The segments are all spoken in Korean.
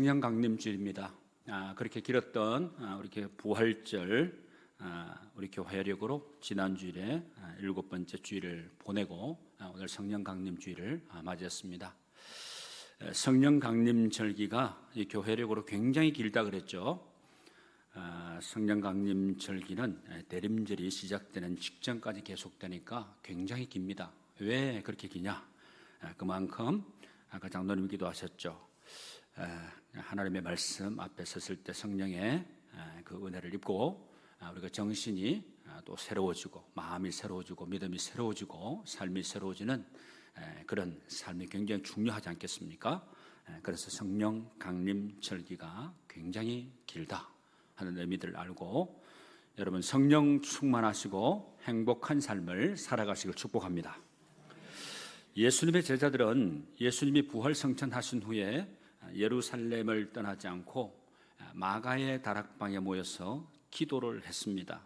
성령 강림주일입니다. 아, 그렇게 길었던 아, 우리 교회 부활절 아, 우리 교회력으로 지난 주일에 아, 일곱 번째 주일을 보내고 아, 오늘 성령 강림 주일을 아, 맞이했습니다. 에, 성령 강림 절기가 이 교회력으로 굉장히 길다 그랬죠. 아, 성령 강림 절기는 에, 대림절이 시작되는 직전까지 계속되니까 굉장히 깁니다. 왜 그렇게 기냐? 아, 그만큼 아까 장로님 기도하셨죠. 에, 하나님의 말씀 앞에 섰을 때 성령의 에, 그 은혜를 입고 아, 우리가 정신이 아, 또 새로워지고 마음이 새로워지고 믿음이 새로워지고 삶이 새로워지는 에, 그런 삶이 굉장히 중요하지 않겠습니까? 에, 그래서 성령 강림 절기가 굉장히 길다 하는 의미들을 알고 여러분 성령 충만하시고 행복한 삶을 살아가시길 축복합니다. 예수님의 제자들은 예수님이 부활 성천하신 후에 예루살렘을 떠나지 않고 마가의 다락방에 모여서 기도를 했습니다.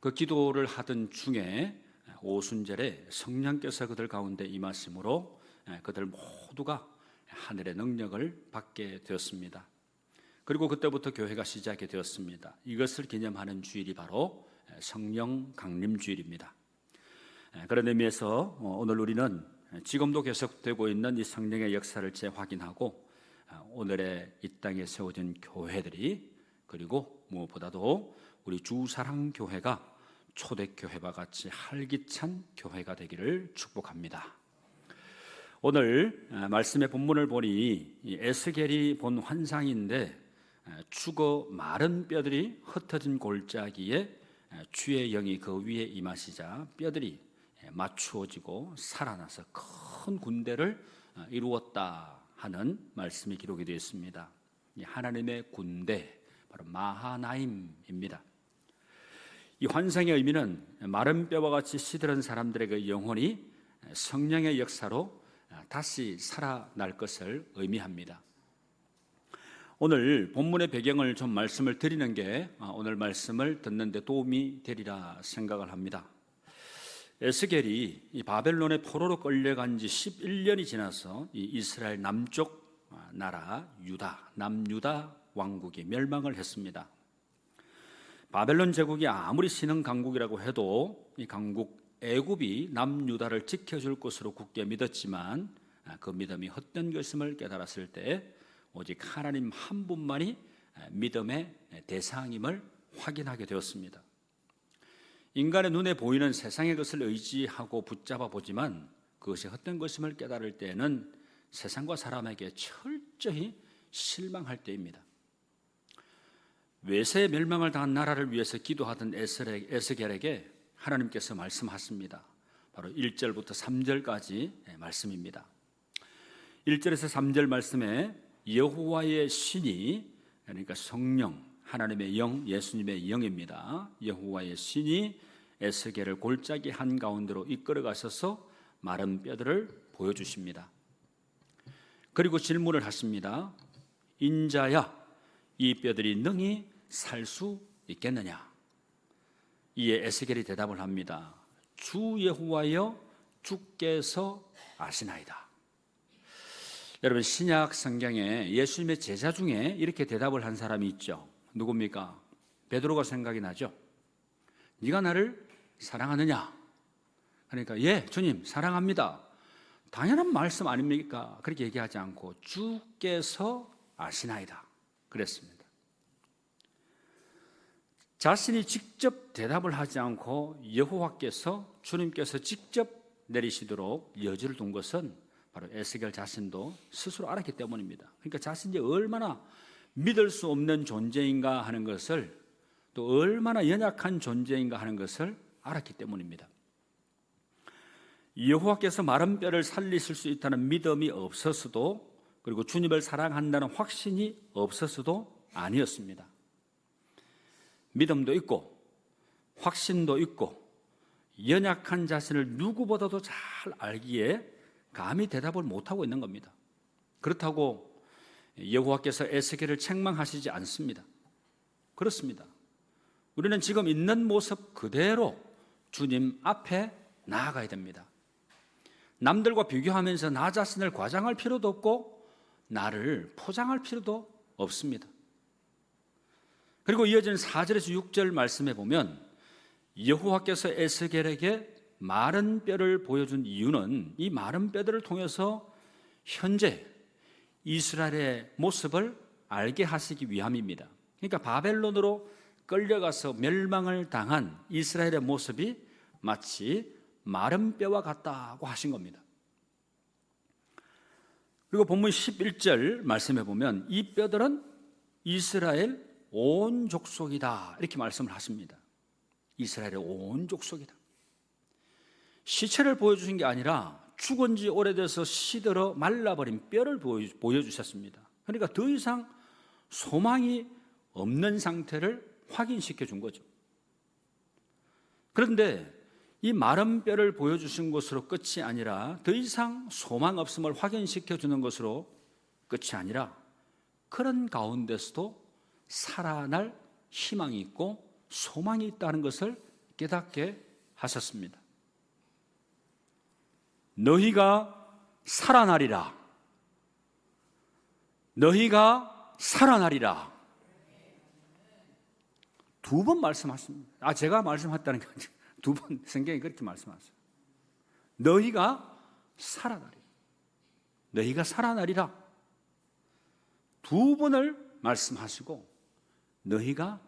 그 기도를 하던 중에 오순절에 성령께서 그들 가운데 임하심으로 그들 모두가 하늘의 능력을 받게 되었습니다. 그리고 그때부터 교회가 시작이 되었습니다. 이것을 기념하는 주일이 바로 성령 강림 주일입니다. 그런 의미에서 어, 오늘 우리는 지금도 계속되고 있는 이 성령의 역사를 재확인하고 아, 오늘의 이 땅에 세워진 교회들이 그리고 무엇보다도 우리 주사랑 교회가 초대 교회와 같이 활기찬 교회가 되기를 축복합니다. 오늘 아, 말씀의 본문을 보니 이 에스겔이 본 환상인데 아, 죽어 마른 뼈들이 흩어진 골짜기에 아, 주의 영이 그 위에 임하시자 뼈들이 예, 맞추어지고 살아나서 큰 군대를 아, 이루었다 하는 말씀이 기록이 되어 있습니다. 이 하나님의 군대 바로 마하나임입니다. 이 환상의 의미는 마른 뼈와 같이 시들은 사람들의 그 영혼이 성령의 역사로 다시 살아날 것을 의미합니다. 오늘 본문의 배경을 좀 말씀을 드리는 게 오늘 말씀을 듣는데 도움이 되리라 생각을 합니다. 에스겔이 이 바벨론의 포로로 끌려간 지 11년이 지나서 이 이스라엘 남쪽 나라 유다 남유다 왕국이 멸망을 했습니다. 바벨론 제국이 아무리 신흥 강국이라고 해도 이 강국 애굽이 남유다를 지켜줄 것으로 굳게 믿었지만 그 믿음이 헛된 것임을 깨달았을 때 오직 하나님 한 분만이 믿음의 대상임을 확인하게 되었습니다. 인간의 눈에 보이는 세상의 것을 의지하고 붙잡아 보지만 그것이 헛된 것임을 깨달을 때에는 세상과 사람에게 철저히 실망할 때입니다. 외세의 멸망을 당한 나라를 위해서 기도하던 에스겔에게 하나님께서 말씀하십니다. 바로 1절부터 3절까지 말씀입니다. 1절에서 3절 말씀에 여호와의 신이 그러니까 성령 하나님의 영 예수님의 영입니다. 여호와의 신이 에스겔을 골짜기 한 가운데로 이끌어 가셔서 마른 뼈들을 보여 주십니다. 그리고 질문을 하십니다. 인자야 이 뼈들이 능히 살 수 있겠느냐? 이에 에스겔이 대답을 합니다. 주 여호와여 주께서 아시나이다. 여러분 신약 성경에 예수님의 제자 중에 이렇게 대답을 한 사람이 있죠. 누굽니까? 베드로가 생각이 나죠. 네가 나를 사랑하느냐? 그러니까 예, 주님 사랑합니다. 당연한 말씀 아닙니까? 그렇게 얘기하지 않고 주께서 아시나이다. 그랬습니다. 자신이 직접 대답을 하지 않고 여호와께서 주님께서 직접 내리시도록 여지를 둔 것은 바로 에스겔 자신도 스스로 알았기 때문입니다. 그러니까 자신이 얼마나 믿을 수 없는 존재인가 하는 것을 또 얼마나 연약한 존재인가 하는 것을 알았기 때문입니다. 여호와께서 마른 뼈를 살리실 수 있다는 믿음이 없었어도 그리고 주님을 사랑한다는 확신이 없었어도 아니었습니다. 믿음도 있고 확신도 있고 연약한 자신을 누구보다도 잘 알기에 감히 대답을 못하고 있는 겁니다. 그렇다고 여호와께서 에스겔을 책망하시지 않습니다. 그렇습니다. 우리는 지금 있는 모습 그대로 주님 앞에 나아가야 됩니다. 남들과 비교하면서 나 자신을 과장할 필요도 없고 나를 포장할 필요도 없습니다. 그리고 이어지는 4절에서 6절 말씀에 보면 여호와께서 에스겔에게 마른 뼈를 보여준 이유는 이 마른 뼈들을 통해서 현재 이스라엘의 모습을 알게 하시기 위함입니다. 그러니까 바벨론으로 끌려가서 멸망을 당한 이스라엘의 모습이 마치 마른 뼈와 같다고 하신 겁니다. 그리고 본문 11절 말씀해 보면 이 뼈들은 이스라엘 온 족속이다. 이렇게 말씀을 하십니다. 이스라엘의 온 족속이다. 시체를 보여주신 게 아니라 죽은 지 오래돼서 시들어 말라버린 뼈를 보여주셨습니다. 그러니까 더 이상 소망이 없는 상태를 확인시켜 준 거죠. 그런데 이 마른 뼈를 보여주신 것으로 끝이 아니라 더 이상 소망 없음을 확인시켜 주는 것으로 끝이 아니라 그런 가운데서도 살아날 희망이 있고 소망이 있다는 것을 깨닫게 하셨습니다. 너희가 살아나리라. 너희가 살아나리라. 두 번 말씀하십니다. 아, 제가 말씀했다는 게 아니라 두 번 성경이 그렇게 말씀하세요. 너희가 살아나리라. 너희가 살아나리라. 두 번을 말씀하시고 너희가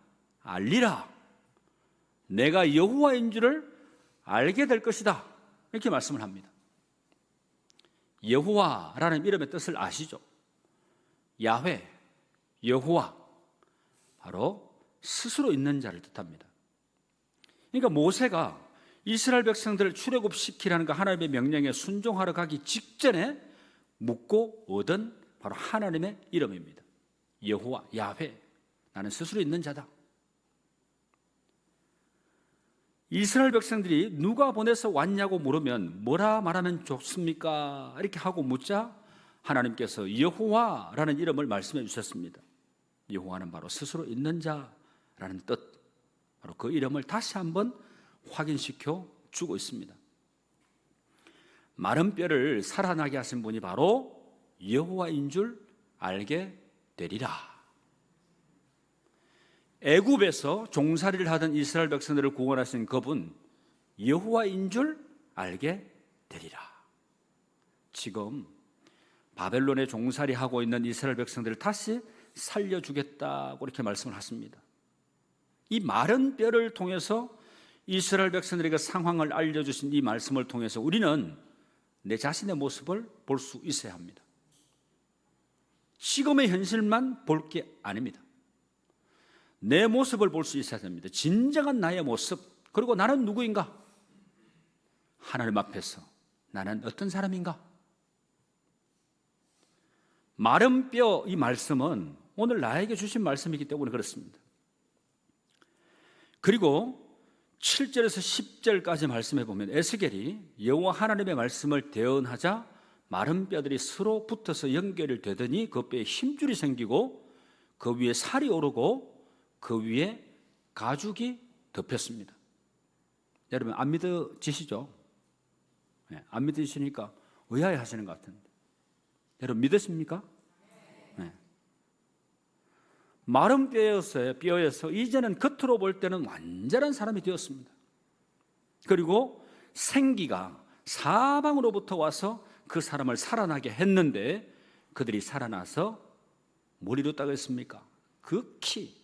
알리라. 내가 여호와인 줄을 알게 될 것이다. 이렇게 말씀을 합니다. 여호와라는 이름의 뜻을 아시죠? 야훼, 여호와, 바로 스스로 있는 자를 뜻합니다. 그러니까 모세가 이스라엘 백성들을 출애굽시키라는 그 하나님의 명령에 순종하러 가기 직전에 묻고 얻은 바로 하나님의 이름입니다. 여호와, 야훼, 나는 스스로 있는 자다. 이스라엘 백성들이 누가 보내서 왔냐고 물으면 뭐라 말하면 좋습니까? 이렇게 하고 묻자 하나님께서 여호와라는 이름을 말씀해 주셨습니다. 여호와는 바로 스스로 있는 자라는 뜻, 바로 그 이름을 다시 한번 확인시켜 주고 있습니다. 마른 뼈를 살아나게 하신 분이 바로 여호와인 줄 알게 되리라. 애굽에서 종살이를 하던 이스라엘 백성들을 구원하신 그분 여호와인 줄 알게 되리라. 지금 바벨론에 종살이하고 있는 이스라엘 백성들을 다시 살려주겠다고 이렇게 말씀을 하십니다. 이 마른 뼈를 통해서 이스라엘 백성들에게 상황을 알려주신 이 말씀을 통해서 우리는 내 자신의 모습을 볼 수 있어야 합니다. 지금의 현실만 볼 게 아닙니다. 내 모습을 볼 수 있어야 됩니다. 진정한 나의 모습. 그리고 나는 누구인가? 하나님 앞에서 나는 어떤 사람인가? 마른 뼈 이 말씀은 오늘 나에게 주신 말씀이기 때문에 그렇습니다. 그리고 7절에서 10절까지 말씀해 보면 에스겔이 여호와 하나님의 말씀을 대언하자 마른 뼈들이 서로 붙어서 연결이 되더니 그 뼈에 힘줄이 생기고 그 위에 살이 오르고 그 위에 가죽이 덮였습니다. 여러분 안 믿어지시죠? 네, 안 믿으시니까 의아해 하시는 것 같은데. 여러분 믿으십니까? 네. 마른 뼈에서, 뼈에서 이제는 겉으로 볼 때는 완전한 사람이 되었습니다. 그리고 생기가 사방으로부터 와서 그 사람을 살아나게 했는데 그들이 살아나서 뭘 이뤘다고 했습니까? 그 키,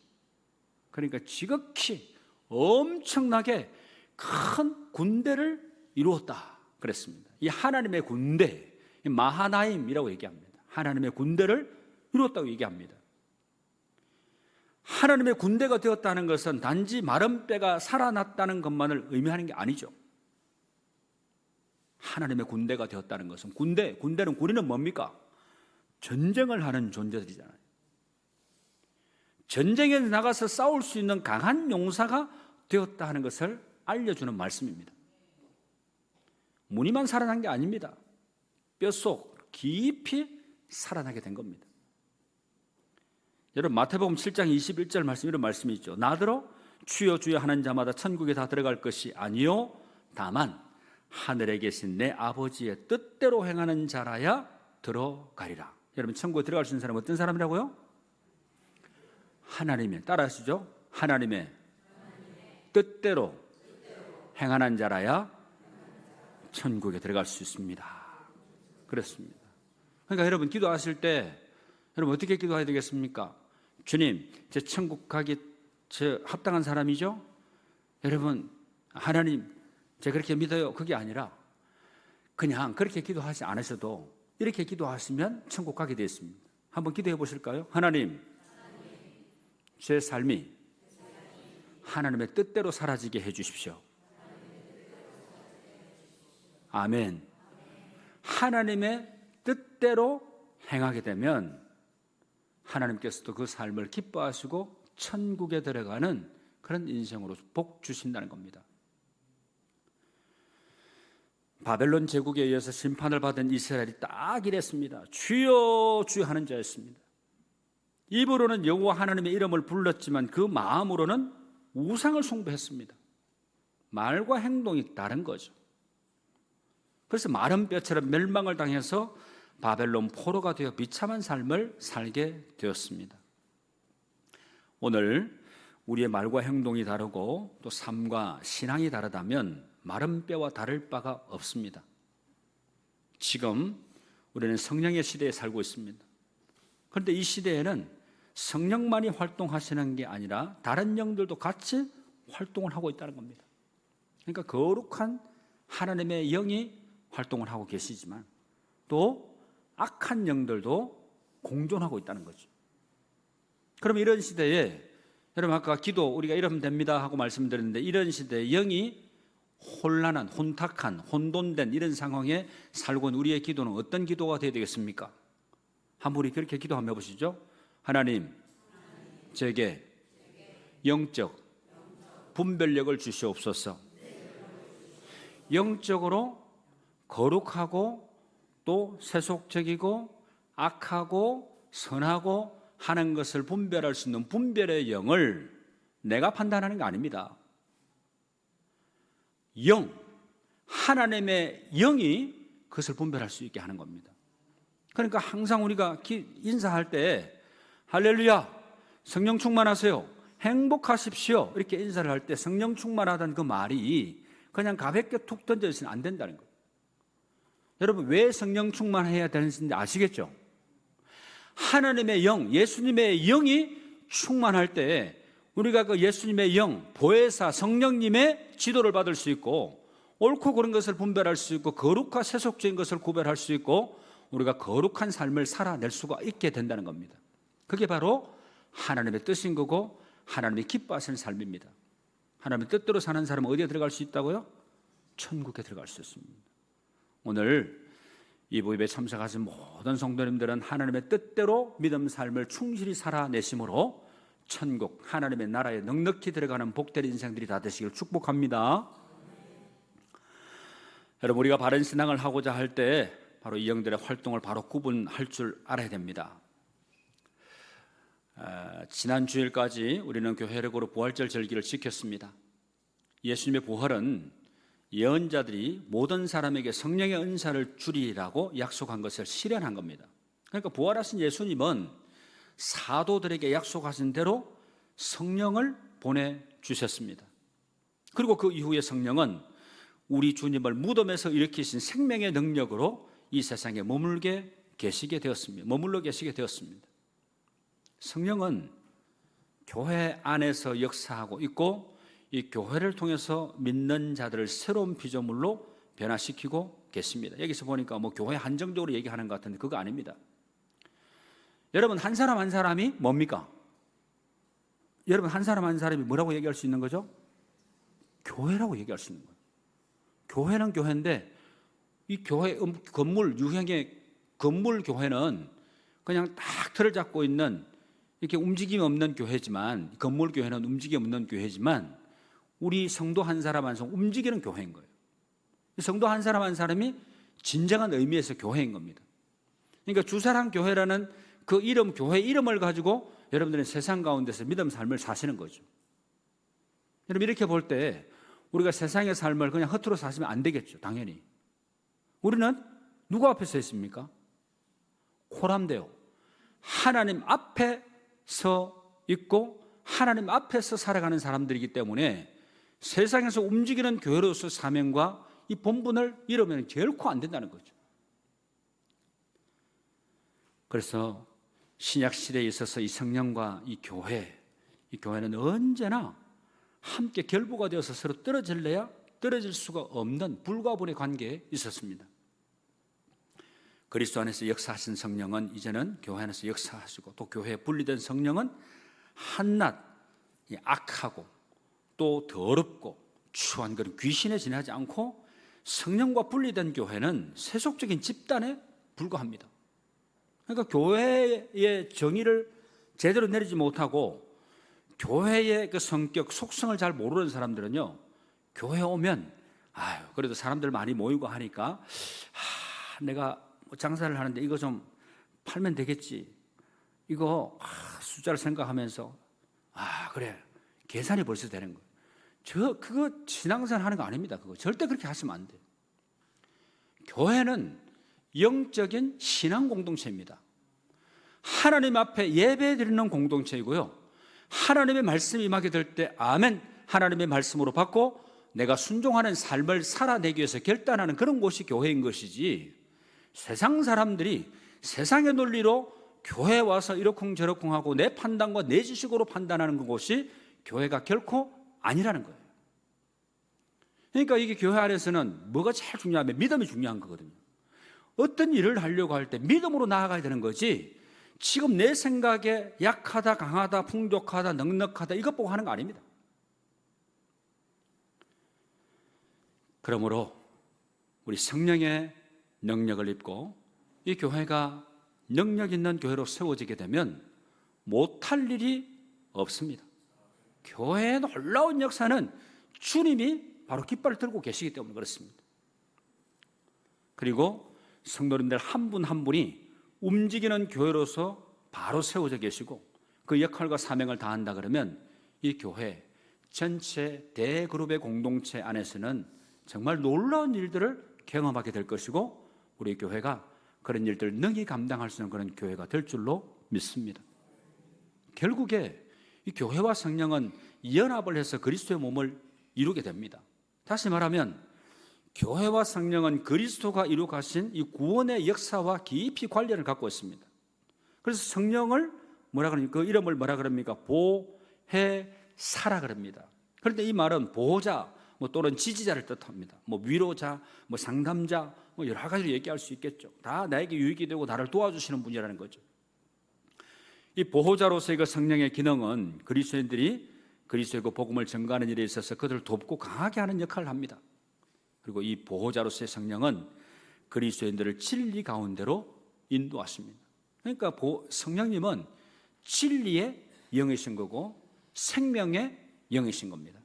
그러니까 지극히 엄청나게 큰 군대를 이루었다 그랬습니다. 이 하나님의 군대, 마하나임이라고 얘기합니다. 하나님의 군대를 이루었다고 얘기합니다. 하나님의 군대가 되었다는 것은 단지 마른 뼈가 살아났다는 것만을 의미하는 게 아니죠. 하나님의 군대가 되었다는 것은 군대, 군대는 우리는 뭡니까? 전쟁을 하는 존재들이잖아요. 전쟁에 나가서 싸울 수 있는 강한 용사가 되었다 하는 것을 알려주는 말씀입니다. 무늬만 살아난 게 아닙니다. 뼛속 깊이 살아나게 된 겁니다. 여러분 마태복음 7장 21절 말씀 이런 말씀이 있죠. 나더러 주여 주여 하는 자마다 천국에 다 들어갈 것이 아니요 다만 하늘에 계신 내 아버지의 뜻대로 행하는 자라야 들어가리라. 여러분 천국에 들어갈 수 있는 사람은 어떤 사람이라고요? 하나님의 따라하시죠. 하나님의 뜻대로 행하는 자라야 천국에 들어갈 수 있습니다. 그렇습니다. 그러니까 여러분 기도하실 때 여러분 어떻게 기도해야 되겠습니까? 주님, 제 천국 가기 제 합당한 사람이죠? 여러분, 하나님, 제가 그렇게 믿어요. 그게 아니라 그냥 그렇게 기도하지 않으셔도 이렇게 기도하시면 천국 가게 되어 있습니다. 한번 기도해 보실까요? 하나님, 제 삶이 하나님의 뜻대로 사라지게 해 주십시오. 아멘. 하나님의 뜻대로 행하게 되면 하나님께서도 그 삶을 기뻐하시고 천국에 들어가는 그런 인생으로 복 주신다는 겁니다. 바벨론 제국에 의해서 심판을 받은 이스라엘이 딱 이랬습니다. 주여 주여 하는 자였습니다. 입으로는 여호와 하나님의 이름을 불렀지만 그 마음으로는 우상을 숭배했습니다. 말과 행동이 다른 거죠. 그래서 마른 뼈처럼 멸망을 당해서 바벨론 포로가 되어 비참한 삶을 살게 되었습니다. 오늘 우리의 말과 행동이 다르고 또 삶과 신앙이 다르다면 마른 뼈와 다를 바가 없습니다. 지금 우리는 성령의 시대에 살고 있습니다. 그런데 이 시대에는 성령만이 활동하시는 게 아니라 다른 영들도 같이 활동을 하고 있다는 겁니다. 그러니까 거룩한 하나님의 영이 활동을 하고 계시지만 또 악한 영들도 공존하고 있다는 거죠. 그럼 이런 시대에 여러분 아까 기도 우리가 이러면 됩니다 하고 말씀드렸는데 이런 시대에 영이 혼란한 혼탁한 혼돈된 이런 상황에 살고 있는 우리의 기도는 어떤 기도가 되어야 되겠습니까? 한번 우리 그렇게 기도 한번 해보시죠. 하나님, 제게 영적 분별력을 주시옵소서. 영적으로 거룩하고 또 세속적이고 악하고 선하고 하는 것을 분별할 수 있는 분별의 영을 내가 판단하는 게 아닙니다. 영, 하나님의 영이 그것을 분별할 수 있게 하는 겁니다. 그러니까 항상 우리가 인사할 때 할렐루야, 성령 충만하세요, 행복하십시오 이렇게 인사를 할 때 성령 충만하다는 그 말이 그냥 가볍게 툭 던져서는 안 된다는 거예요. 여러분 왜 성령 충만해야 되는지 아시겠죠? 하나님의 영, 예수님의 영이 충만할 때 우리가 그 예수님의 영, 보혜사 성령님의 지도를 받을 수 있고 옳고 그른 것을 분별할 수 있고 거룩과 세속적인 것을 구별할 수 있고 우리가 거룩한 삶을 살아낼 수가 있게 된다는 겁니다. 그게 바로 하나님의 뜻인 거고 하나님이 기뻐하시는 삶입니다. 하나님의 뜻대로 사는 사람은 어디에 들어갈 수 있다고요? 천국에 들어갈 수 있습니다. 오늘 이 모임에 참석하신 모든 성도님들은 하나님의 뜻대로 믿음 삶을 충실히 살아내심으로 천국 하나님의 나라에 넉넉히 들어가는 복된 인생들이 다 되시길 축복합니다. 여러분 우리가 바른 신앙을 하고자 할 때 바로 이 영들의 활동을 바로 구분할 줄 알아야 됩니다. 아, 지난 주일까지 우리는 교회력으로 부활절 절기를 지켰습니다. 예수님의 부활은 예언자들이 모든 사람에게 성령의 은사를 주리라고 약속한 것을 실현한 겁니다. 그러니까 부활하신 예수님은 사도들에게 약속하신 대로 성령을 보내 주셨습니다. 그리고 그 이후에 성령은 우리 주님을 무덤에서 일으키신 생명의 능력으로 이 세상에 머물게 계시게 되었습니다. 머물러 계시게 되었습니다. 성령은 교회 안에서 역사하고 있고 이 교회를 통해서 믿는 자들을 새로운 피조물로 변화시키고 계십니다. 여기서 보니까 뭐 교회 한정적으로 얘기하는 것 같은데 그거 아닙니다. 여러분 한 사람 한 사람이 뭡니까? 여러분 한 사람 한 사람이 뭐라고 얘기할 수 있는 거죠? 교회라고 얘기할 수 있는 거예요. 교회는 교회인데 이 교회 음, 건물 유형의 건물 교회는 그냥 딱 틀을 잡고 있는 이렇게 움직임 없는 교회지만 건물 교회는 움직임 없는 교회지만 우리 성도 한 사람 한 사람 움직이는 교회인 거예요. 성도 한 사람 한 사람이 진정한 의미에서 교회인 겁니다. 그러니까 주사랑 교회라는 그 이름 교회 이름을 가지고 여러분들은 세상 가운데서 믿음 삶을 사시는 거죠. 여러분 이렇게 볼 때 우리가 세상의 삶을 그냥 허투루 사시면 안 되겠죠. 당연히. 우리는 누구 앞에 서 있습니까? 코람되어 하나님 앞에 서 있고 하나님 앞에서 살아가는 사람들이기 때문에 세상에서 움직이는 교회로서 사명과 이 본분을 잃으면 결코 안 된다는 거죠. 그래서 신약 시대에 있어서 이 성령과 이 교회, 이 교회는 언제나 함께 결부가 되어서 서로 떨어질래야 떨어질 수가 없는 불가분의 관계에 있었습니다. 그리스도 안에서 역사하신 성령은 이제는 교회 안에서 역사하시고 또 교회에 분리된 성령은 한낱 이 악하고 또 더럽고 추한 그런 귀신에 지나지 않고 성령과 분리된 교회는 세속적인 집단에 불과합니다. 그러니까 교회의 정의를 제대로 내리지 못하고 교회의 그 성격, 속성을 잘 모르는 사람들은요, 교회 오면, 아유, 그래도 사람들 많이 모이고 하니까, 아, 내가 뭐 장사를 하는데 이거 좀 팔면 되겠지. 이거 아, 숫자를 생각하면서, 아, 그래. 계산이 벌써 되는 거예요. 저, 그거 신앙생활 하는 거 아닙니다. 그거. 절대 그렇게 하시면 안 돼요. 교회는 영적인 신앙 공동체입니다. 하나님 앞에 예배 드리는 공동체이고요. 하나님의 말씀이 임하게 될 때 아멘 하나님의 말씀으로 받고 내가 순종하는 삶을 살아내기 위해서 결단하는 그런 곳이 교회인 것이지 세상 사람들이 세상의 논리로 교회에 와서 이러쿵저러쿵 하고 내 판단과 내 지식으로 판단하는 그곳이 교회가 결코 아니라는 거예요. 그러니까 이게 교회 안에서는 뭐가 제일 중요하면 믿음이 중요한 거거든요. 어떤 일을 하려고 할 때 믿음으로 나아가야 되는 거지 지금 내 생각에 약하다, 강하다, 풍족하다, 넉넉하다 이것 보고 하는 거 아닙니다. 그러므로 우리 성령의 능력을 입고 이 교회가 능력 있는 교회로 세워지게 되면 못할 일이 없습니다. 교회의 놀라운 역사는 주님이 바로 깃발을 들고 계시기 때문에 그렇습니다. 그리고 성도님들 한 분 한 분이 움직이는 교회로서 바로 세워져 계시고 그 역할과 사명을 다한다 그러면 이 교회 전체 대그룹의 공동체 안에서는 정말 놀라운 일들을 경험하게 될 것이고 우리 교회가 그런 일들을 능히 감당할 수 있는 그런 교회가 될 줄로 믿습니다. 결국에 이 교회와 성령은 연합을 해서 그리스도의 몸을 이루게 됩니다. 다시 말하면 교회와 성령은 그리스도가 이루 가신 이 구원의 역사와 깊이 관련을 갖고 있습니다. 그래서 성령을 뭐라 그럽니까? 그 이름을 뭐라 그럽니까? 보혜사라 그럽니다. 그런데 이 말은 보호자 뭐 또는 지지자를 뜻합니다. 뭐 위로자, 뭐 상담자, 뭐 여러 가지로 얘기할 수 있겠죠. 다 나에게 유익이 되고 나를 도와주시는 분이라는 거죠. 이 보호자로서의 그 성령의 기능은 그리스도인들이 그리스도의 그 복음을 전가하는 일에 있어서 그들을 돕고 강하게 하는 역할을 합니다. 그리고 이 보호자로서의 성령은 그리스도인들을 진리 가운데로 인도하십니다. 그러니까 성령님은 진리의 영이신 거고 생명의 영이신 겁니다.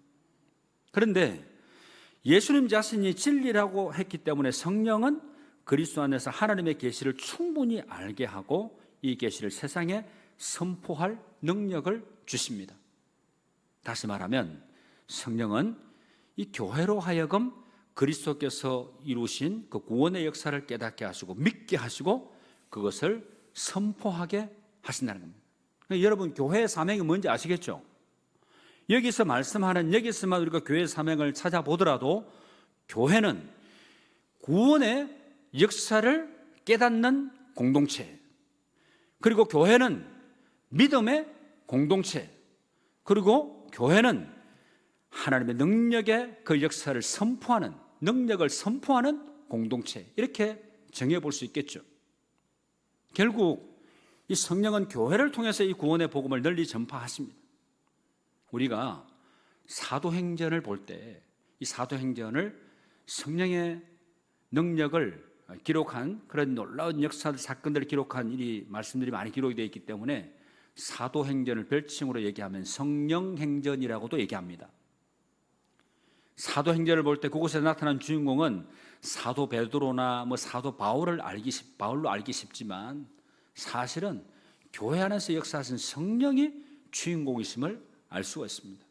그런데 예수님 자신이 진리라고 했기 때문에 성령은 그리스도 안에서 하나님의 계시를 충분히 알게 하고 이 계시를 세상에 선포할 능력을 주십니다. 다시 말하면 성령은 이 교회로 하여금 그리스도께서 이루신 그 구원의 역사를 깨닫게 하시고 믿게 하시고 그것을 선포하게 하신다는 겁니다. 그러니까 여러분 교회의 사명이 뭔지 아시겠죠? 여기서 말씀하는 여기서만 우리가 교회 사명을 찾아보더라도 교회는 구원의 역사를 깨닫는 공동체 그리고 교회는 믿음의 공동체 그리고 교회는 하나님의 능력의 그 역사를 선포하는 능력을 선포하는 공동체 이렇게 정해 볼 수 있겠죠. 결국 이 성령은 교회를 통해서 이 구원의 복음을 널리 전파하십니다. 우리가 사도행전을 볼 때 이 사도행전을 성령의 능력을 기록한 그런 놀라운 역사들 사건들을 기록한 이 말씀들이 많이 기록이 되어 있기 때문에 사도행전을 별칭으로 얘기하면 성령행전이라고도 얘기합니다. 사도행전을 볼 때 그곳에 나타난 주인공은 사도 베드로나 뭐 사도 바울을 알기 쉽, 바울로 알기 쉽지만 사실은 교회 안에서 역사하신 성령이 주인공이심을 알 수가 있습니다.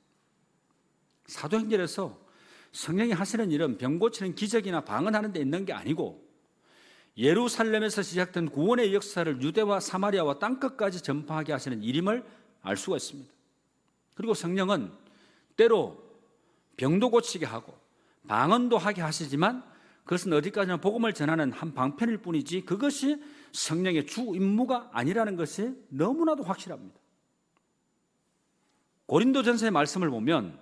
사도행전에서 성령이 하시는 일은 병 고치는 기적이나 방언하는 데 있는 게 아니고 예루살렘에서 시작된 구원의 역사를 유대와 사마리아와 땅끝까지 전파하게 하시는 일임을 알 수가 있습니다. 그리고 성령은 때로 병도 고치게 하고 방언도 하게 하시지만 그것은 어디까지나 복음을 전하는 한 방편일 뿐이지 그것이 성령의 주 임무가 아니라는 것이 너무나도 확실합니다. 고린도전서의 말씀을 보면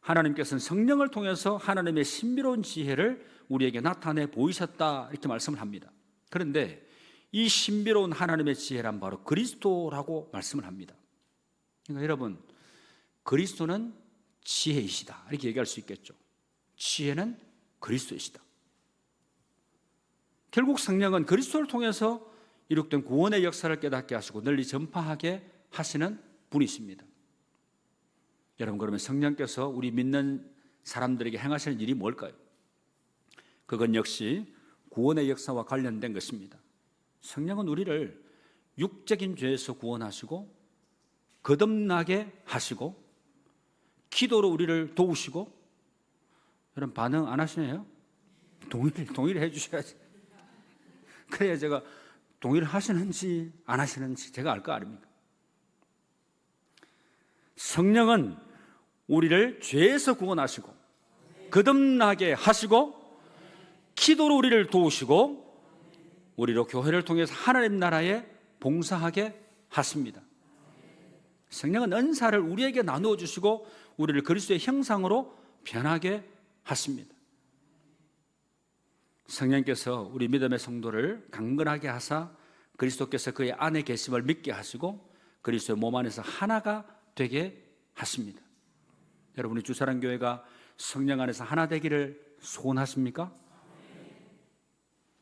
하나님께서는 성령을 통해서 하나님의 신비로운 지혜를 우리에게 나타내 보이셨다 이렇게 말씀을 합니다. 그런데 이 신비로운 하나님의 지혜란 바로 그리스도라고 말씀을 합니다. 그러니까 여러분 그리스도는 지혜이시다 이렇게 얘기할 수 있겠죠. 지혜는 그리스도이시다. 결국 성령은 그리스도를 통해서 이룩된 구원의 역사를 깨닫게 하시고 널리 전파하게 하시는 분이십니다. 여러분 그러면 성령께서 우리 믿는 사람들에게 행하시는 일이 뭘까요? 그건 역시 구원의 역사와 관련된 것입니다. 성령은 우리를 육적인 죄에서 구원하시고 거듭나게 하시고 기도로 우리를 도우시고 여러분 반응 안 하시네요? 동의를 동의를 해 주셔야지. 그래야 제가 동의를 하시는지 안 하시는지 제가 알 거 아닙니까? 성령은 우리를 죄에서 구원하시고 거듭나게 하시고 기도로 우리를 도우시고 우리로 교회를 통해서 하나님 나라에 봉사하게 하십니다. 성령은 은사를 우리에게 나누어 주시고 우리를 그리스도의 형상으로 변하게 하십니다. 성령께서 우리 믿음의 성도를 강건하게 하사 그리스도께서 그의 안에 계심을 믿게 하시고 그리스도의 몸 안에서 하나가 되게 하십니다. 여러분이 주사랑 교회가 성령 안에서 하나 되기를 소원하십니까?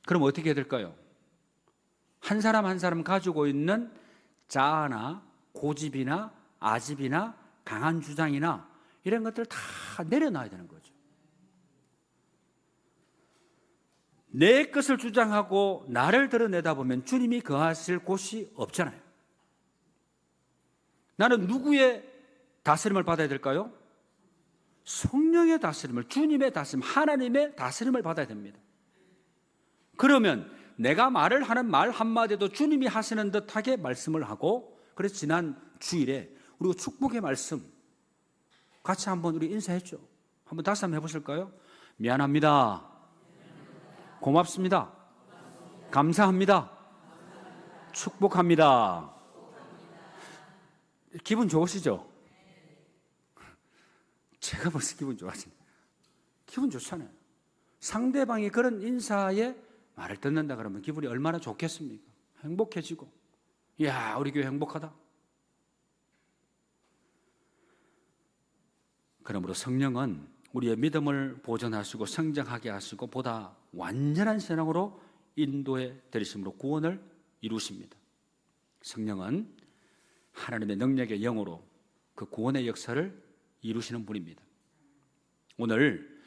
그럼 어떻게 될까요? 한 사람 한 사람 가지고 있는 자아나 고집이나 아집이나 강한 주장이나 이런 것들을 다 내려놔야 되는 거죠. 내 것을 주장하고 나를 드러내다 보면 주님이 거하실 곳이 없잖아요. 나는 누구의 다스림을 받아야 될까요? 성령의 다스림을, 주님의 다스림, 하나님의 다스림을 받아야 됩니다. 그러면 내가 말을 하는 말 한마디도 주님이 하시는 듯하게 말씀을 하고, 그래서 지난 주일에 우리가 축복의 말씀 같이 한번 우리 인사했죠. 한번 다시 한번 해 보실까요? 미안합니다. 고맙습니다. 감사합니다. 축복합니다. 기분 좋으시죠? 제가 벌써 기분 좋아지네. 기분 좋잖아요. 상대방이 그런 인사에 말을 듣는다 그러면 기분이 얼마나 좋겠습니까? 행복해지고. 이야, 우리 교회 행복하다. 그러므로 성령은 우리의 믿음을 보존하시고 성장하게 하시고 보다 완전한 신앙으로 인도해 드리심으로 구원을 이루십니다. 성령은 하나님의 능력의 영으로 그 구원의 역사를 이루시는 분입니다. 오늘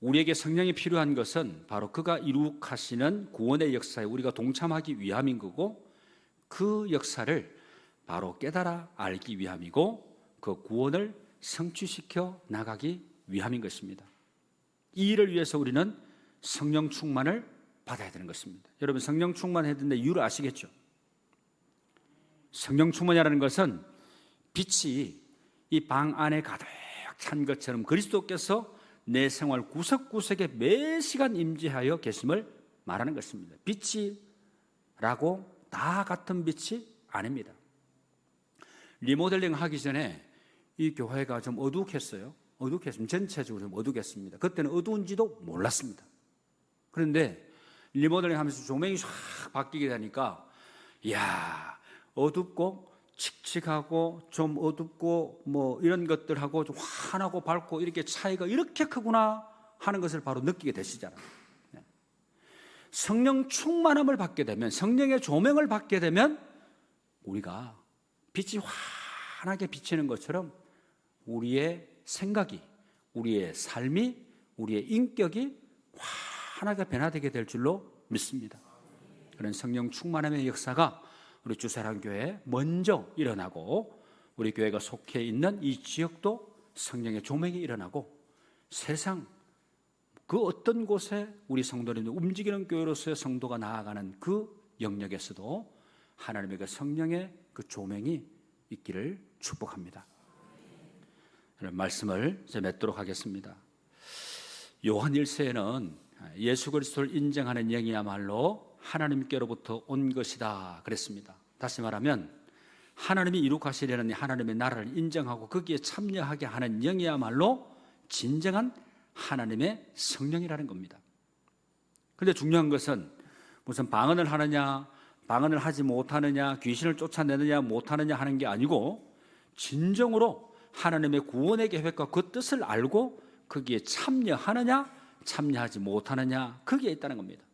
우리에게 성령이 필요한 것은 바로 그가 이룩하시는 구원의 역사에 우리가 동참하기 위함인 거고 그 역사를 바로 깨달아 알기 위함이고 그 구원을 성취시켜 나가기 위함인 것입니다. 이 일을 위해서 우리는 성령 충만을 받아야 되는 것입니다. 여러분 성령 충만해야 되는데 이유를 아시겠죠? 성령 충만이라는 것은 빛이 이 방 안에 가득 찬 것처럼 그리스도께서 내 생활 구석구석에 매 시간 임재하여 계심을 말하는 것입니다. 빛이라고 다 같은 빛이 아닙니다. 리모델링 하기 전에 이 교회가 좀 어둑했어요. 어둑했습니다. 전체적으로 좀 어둑했습니다. 그때는 어두운지도 몰랐습니다. 그런데 리모델링 하면서 조명이 싹 바뀌게 되니까, 이야, 어둡고 칙칙하고 좀 어둡고 뭐 이런 것들하고 좀 환하고 밝고 이렇게 차이가 이렇게 크구나 하는 것을 바로 느끼게 되시잖아요. 네. 성령 충만함을 받게 되면 성령의 조명을 받게 되면 우리가 빛이 환하게 비치는 것처럼 우리의 생각이 우리의 삶이 우리의 인격이 환하게 변화되게 될 줄로 믿습니다. 그런 성령 충만함의 역사가 우리 주사랑교회 먼저 일어나고 우리 교회가 속해 있는 이 지역도 성령의 조명이 일어나고 세상 그 어떤 곳에 우리 성도님들 움직이는 교회로서의 성도가 나아가는 그 영역에서도 하나님의 그 성령의 그 조명이 있기를 축복합니다. 이런 말씀을 이제 맺도록 하겠습니다. 요한 1세에는 예수 그리스도를 인정하는 영이야말로 하나님께로부터 온 것이다 그랬습니다. 다시 말하면 하나님이 이룩하시려는 하나님의 나라를 인정하고 거기에 참여하게 하는 영이야말로 진정한 하나님의 성령이라는 겁니다. 그런데 중요한 것은 무슨 방언을 하느냐, 방언을 하지 못하느냐, 귀신을 쫓아내느냐, 못하느냐 하는 게 아니고 진정으로 하나님의 구원의 계획과 그 뜻을 알고 거기에 참여하느냐, 참여하지 못하느냐, 거기에 있다는 겁니다.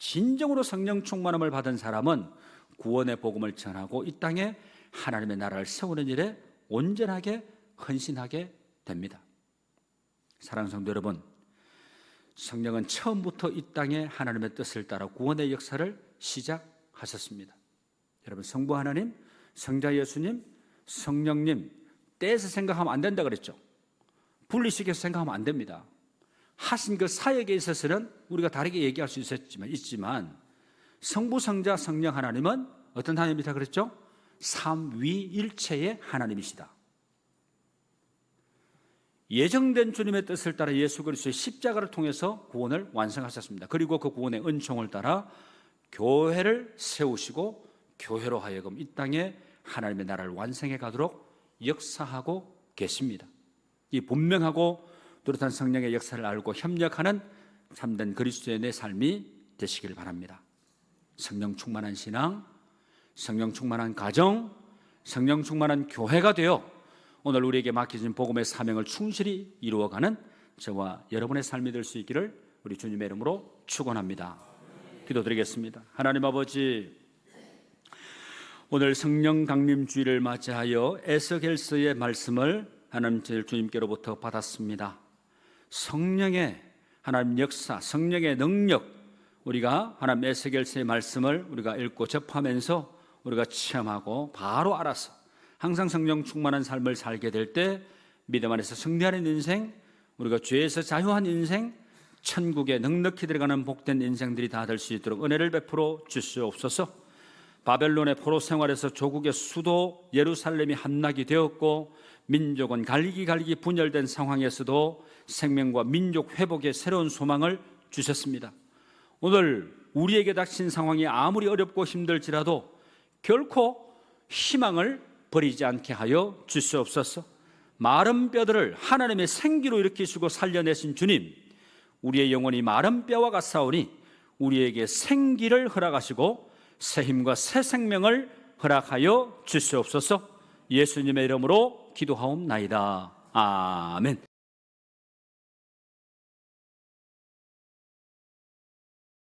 진정으로 성령 충만함을 받은 사람은 구원의 복음을 전하고 이 땅에 하나님의 나라를 세우는 일에 온전하게 헌신하게 됩니다. 사랑하는 성도 여러분, 성령은 처음부터 이 땅에 하나님의 뜻을 따라 구원의 역사를 시작하셨습니다. 여러분, 성부 하나님, 성자 예수님, 성령님 떼서 생각하면 안 된다 그랬죠. 분리시켜서 생각하면 안 됩니다. 하신 그 사역에 있어서는 우리가 다르게 얘기할 수 있었지만 있지만 성부, 성자, 성령 하나님은 어떤 하나님이다 그랬죠? 삼위일체의 하나님이시다. 예정된 주님의 뜻을 따라 예수 그리스도의 십자가를 통해서 구원을 완성하셨습니다. 그리고 그 구원의 은총을 따라 교회를 세우시고 교회로 하여금 이 땅에 하나님의 나라를 완성해 가도록 역사하고 계십니다. 이 분명하고 뚜렷한 성령의 역사를 알고 협력하는 참된 그리스도의 내 삶이 되시길 바랍니다. 성령 충만한 신앙, 성령 충만한 가정, 성령 충만한 교회가 되어 오늘 우리에게 맡겨진 복음의 사명을 충실히 이루어가는 저와 여러분의 삶이 될 수 있기를 우리 주님의 이름으로 축원합니다. 기도드리겠습니다. 하나님 아버지 오늘 성령 강림 주일을 맞이하여 에스겔서의 말씀을 하나님 제 주님께로부터 받았습니다. 성령의 하나님 역사, 성령의 능력 우리가 하나님 에스겔서의 말씀을 우리가 읽고 접하면서 우리가 체험하고 바로 알아서 항상 성령 충만한 삶을 살게 될 때 믿음 안에서 승리하는 인생, 우리가 죄에서 자유한 인생, 천국에 넉넉히 들어가는 복된 인생들이 다 될 수 있도록 은혜를 베풀어 주시옵소서. 바벨론의 포로 생활에서 조국의 수도 예루살렘이 함락이 되었고 민족은 갈리기 갈리기 분열된 상황에서도 생명과 민족 회복의 새로운 소망을 주셨습니다. 오늘 우리에게 닥친 상황이 아무리 어렵고 힘들지라도 결코 희망을 버리지 않게 하여 주시옵소서. 마른 뼈들을 하나님의 생기로 일으키시고 살려내신 주님, 우리의 영혼이 마른 뼈와 같사오니 우리에게 생기를 허락하시고 새 힘과 새 생명을 허락하여 주시옵소서. 예수님의 이름으로 기도하옵나이다. 아멘.